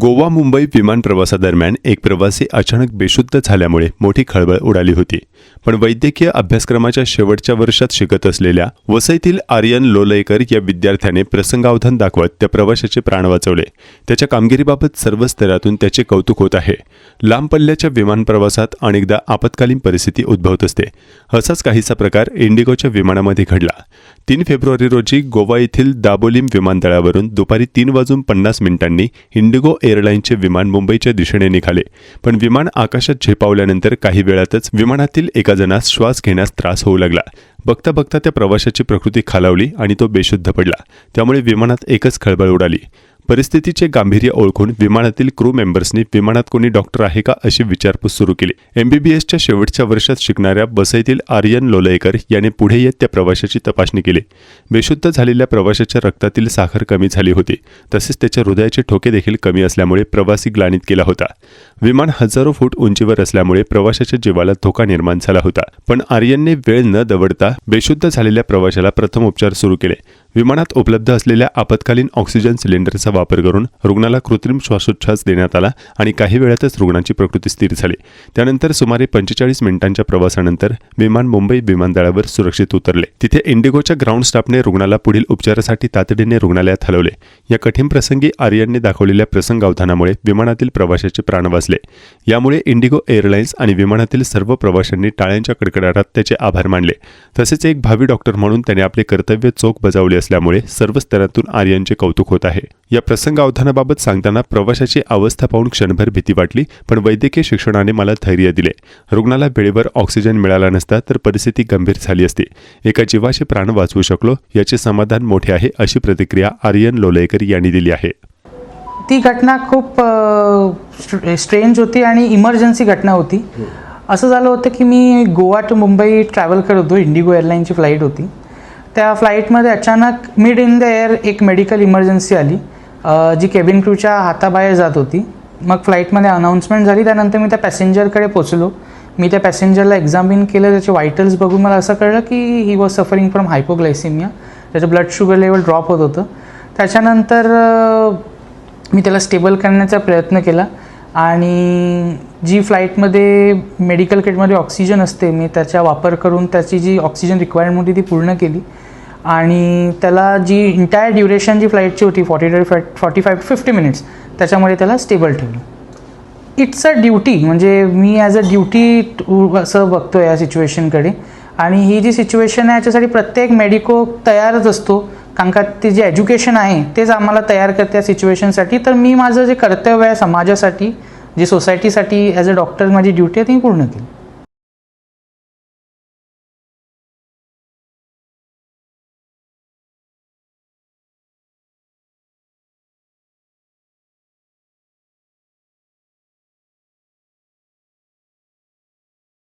गोवा मुंबई विमान प्रवासादरम्यान एक प्रवासी अचानक बेशुद्ध झाल्यामुळे मोठी खळबळ उडाली होती. पण वैद्यकीय अभ्यासक्रमाच्या शेवटच्या वर्षात शिकत असलेल्या वसईतील आर्यन लोलयकर या विद्यार्थ्याने प्रसंगावधान दाखवत त्या प्रवाशाचे प्राण वाचवले. त्याच्या कामगिरीबाबत सर्व स्तरातून त्याचे कौतुक होत आहे. लांब पल्ल्याच्या विमान प्रवासात अनेकदा आपत्कालीन परिस्थिती उद्भवत असते. असाच काहीसा प्रकार इंडिगोच्या विमानामध्ये घडला. तीन फेब्रुवारी रोजी गोवा येथील दाबोलीम विमानतळावरून दुपारी तीन वाजून पन्नास मिनिटांनी इंडिगो एअरलाईनचे विमान मुंबईच्या दिशेने निघाले. पण विमान आकाशात झेपावल्यानंतर काही वेळातच विमानातील एका जणास श्वास घेण्यास त्रास होऊ लागला. बघता बघता त्या प्रवाशाची प्रकृती खालावली आणि तो बेशुद्ध पडला. त्यामुळे विमानात एकच खळबळ उडाली. परिस्थितीचे गांभीर्य ओळखून विमानातील क्रू मेंबर्सनी विमानात कोणी डॉक्टर आहे का अशी विचारपूस सुरू केली. एमबीबीएसच्या शेवटच्या वर्षात शिकणाऱ्या बसईतील आर्यन लोलयकर याने पुढे येत त्या प्रवाशाची तपासणी केली. बेशुद्ध झालेल्या प्रवाशाच्या रक्तातील साखर कमी झाली होती. तसेच त्याच्या हृदयाचे ठोके देखील कमी असल्यामुळे प्रवासी ग्लानित केला होता. विमान हजारो फूट उंचीवर असल्यामुळे प्रवाशाच्या जीवाला धोका निर्माण झाला होता. पण आर्यनने वेळ न दवडता बेशुद्ध झालेल्या प्रवाशाला प्रथम उपचार सुरू केले. विमानात उपलब्ध असलेल्या आपत्कालीन ऑक्सिजन सिलेंडरचा वापर करून रुग्णाला कृत्रिम श्वासोच्छ्वास देण्यात आला आणि काही वेळातच रुग्णाची प्रकृती स्थिर झाली. त्यानंतर सुमारे पंचेचाळीस मिनिटांच्या प्रवासानंतर विमान मुंबई विमानतळावर सुरक्षित उतरले. तिथे इंडिगोच्या ग्राउंड स्टाफने रुग्णाला पुढील उपचारासाठी तातडीने रुग्णालयात हलवले. या कठीण प्रसंगी आर्यनने दाखवलेल्या प्रसंगावधानामुळे विमानातील प्रवाशाचे प्राण वाचले. यामुळे इंडिगो एअरलाइन्स आणि विमानातील सर्व प्रवाशांनी टाळ्यांच्या कडकडाटात त्याचे आभार मानले. तसेच एक भावी डॉक्टर म्हणून त्याने आपले कर्तव्य चोख बजावले असल्यामुळे सर्व स्तरातून आर्यनचे कौतुक होत आहे. या प्रसंगावधानाबाबत सांगताना प्रवाशाची अवस्था पाहून क्षणभर भीती वाटली पण वैद्यकीय शिक्षणाने मला धैर्य दिले. रुग्णाला वेळेवर ऑक्सिजन मिळाला नसता तर परिस्थिती गंभीर झाली असती. एका जीवाचे प्राण वाचवू शकलो याचे समाधान मोठे आहे अशी प्रतिक्रिया आर्यन लोलयकर यांनी दिली आहे. ती घटना खूप स्ट्रेंज होती आणि इमर्जन्सी घटना होती. असं झालं होतं की मी गोवा टू मुंबई ट्रॅव्हल करत होतो इंडिगो एअरलाईनची फ्लाईट होती. त्या फ्लाईटमध्ये अचानक मिड इन द एअर एक मेडिकल इमर्जन्सी आली. जी केबिन क्रूच्या हाताबाहेर जात होती मग फ्लाईटमध्ये अनाऊन्समेंट झाली त्यानंतर मी त्या पॅसेंजरकडे पोचलो मी त्या पॅसेंजरला एक्झामिन केलं त्याचे वायटल्स बघून मला असं कळलं की he was suffering from hypoglycaemia त्याचं ब्लड शुगर लेवल ड्रॉप होत होतं. त्याच्यानंतर मी त्याला स्टेबल करण्याचा प्रयत्न केला आणि जी फ्लाईटमध्ये मेडिकल किटमध्ये ऑक्सिजन असते मी त्याचा वापर करून त्याची जी ऑक्सिजन रिक्वायरमेंट होती ती पूर्ण केली. आणि त्याला जी इंटायर ड्युरेशन जी फ्लाईटची होती forty forty five fifty minutes त्याच्यामध्ये त्याला स्टेबल ठेवलं. इट्स अ ड्युटी म्हणजे मी ॲज अ ड्युटी असं बघतो या सिच्युएशनकडे आणि ही जी सिच्युएशन आहे याच्यासाठी प्रत्येक मेडिको तयारच असतो. कारण का ते जे एज्युकेशन आहे तेच आम्हाला तयार करते या सिच्युएशनसाठी तर मी माझं जे कर्तव्य आहे समाजासाठी जे सोसायटीसाठी ॲज अ डॉक्टर माझी ड्युटी आहे ती पूर्ण केली.